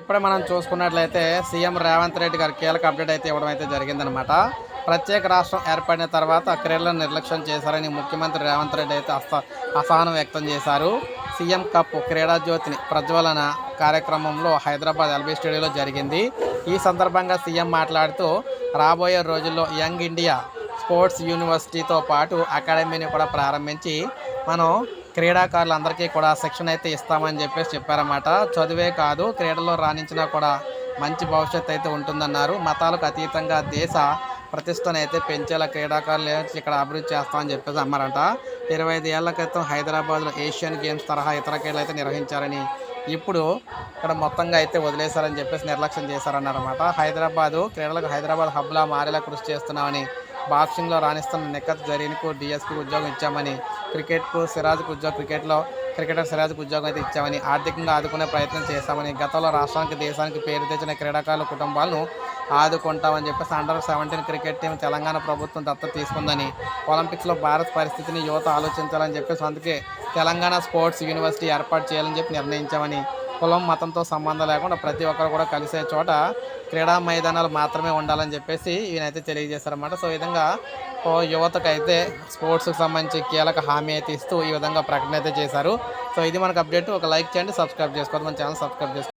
ఇప్పుడే మనం చూసుకున్నట్లయితే సీఎం రేవంత్ రెడ్డి గారు కీలక అప్డేట్ అయితే ఇవ్వడం అయితే జరిగిందనమాట ప్రత్యేక రాష్ట్రం ఏర్పడిన తర్వాత క్రీడలను నిర్లక్ష్యం చేశారని ముఖ్యమంత్రి రేవంత్ రెడ్డి అయితే అస అసహనం వ్యక్తం చేశారు. సీఎం కప్ క్రీడా జ్యోతిని ప్రజ్వలన కార్యక్రమంలో హైదరాబాద్ ఎల్బీ స్టేడియోలో జరిగింది. ఈ సందర్భంగా సీఎం మాట్లాడుతూ రాబోయే రోజుల్లో యంగ్ ఇండియా స్పోర్ట్స్ యూనివర్సిటీతో పాటు అకాడమీని కూడా ప్రారంభించి మనం క్రీడాకారులందరికీ కూడా శిక్షణ అయితే ఇస్తామని చెప్పేసి చెప్పారన్నమాట. చదువే కాదు క్రీడల్లో రాణించినా కూడా మంచి భవిష్యత్తు అయితే ఉంటుందన్నారు. మతాలకు అతీతంగా దేశ ప్రతిష్టను అయితే పెంచేలా క్రీడాకారులు ఇక్కడ అభివృద్ధి చేస్తామని చెప్పేసి అమ్మారంట ఇరవై ఐదు ఏళ్ళ క్రితం హైదరాబాద్లో ఏషియన్ గేమ్స్ తరహా ఇతర క్రీడలు అయితే నిర్వహించారని ఇప్పుడు ఇక్కడ మొత్తంగా అయితే వదిలేశారని చెప్పేసి నిర్లక్ష్యం చేశారన్నారన్నమాట. హైదరాబాదు క్రీడలకు హైదరాబాద్ హబ్లా మారేలా కృషి చేస్తున్నామని బాక్సింగ్లో రాణిస్తున్న నిఖత్ జరీన్కు డిఎస్పీకి ఉద్యోగం ఇచ్చామని క్రికెట్కు సిరాజ్కు ఉద్యోగం క్రికెట్లో క్రికెటర్ సిరాజ్కు ఉద్యోగం అయితే ఇచ్చామని ఆర్థికంగా ఆదుకునే ప్రయత్నం చేశామని గతంలో రాష్ట్రానికి దేశానికి పేరు తెచ్చిన క్రీడాకారుల కుటుంబాలను ఆదుకుంటామని చెప్పేసి under seventeen cricket team Telangana ప్రభుత్వం దత్తత తీసుకుందని ఒలింపిక్స్లో భారత్ పరిస్థితిని యువత ఆలోచించాలని చెప్పేసి అందుకే తెలంగాణ స్పోర్ట్స్ యూనివర్సిటీ ఏర్పాటు చేయాలని చెప్పి నిర్ణయించామని కులం మతంతో సంబంధం లేకుండా ప్రతి ఒక్కరు కూడా కలిసే చోట క్రీడా మైదానాలు మాత్రమే ఉండాలని చెప్పేసి ఈయనైతే తెలియజేశారన్నమాట. సో ఈ విధంగా ఓ యువతకైతే స్పోర్ట్స్కి సంబంధించి కీలక హామీ అయితే ఇస్తూ ఈ విధంగా ప్రకటన అయితే చేశారు. సో ఇది మనకు అప్డేట్. ఒక లైక్ చేయండి సబ్స్క్రైబ్ చేసుకోండి. మన ఛానల్ సబ్స్క్రైబ్ చేసుకోండి.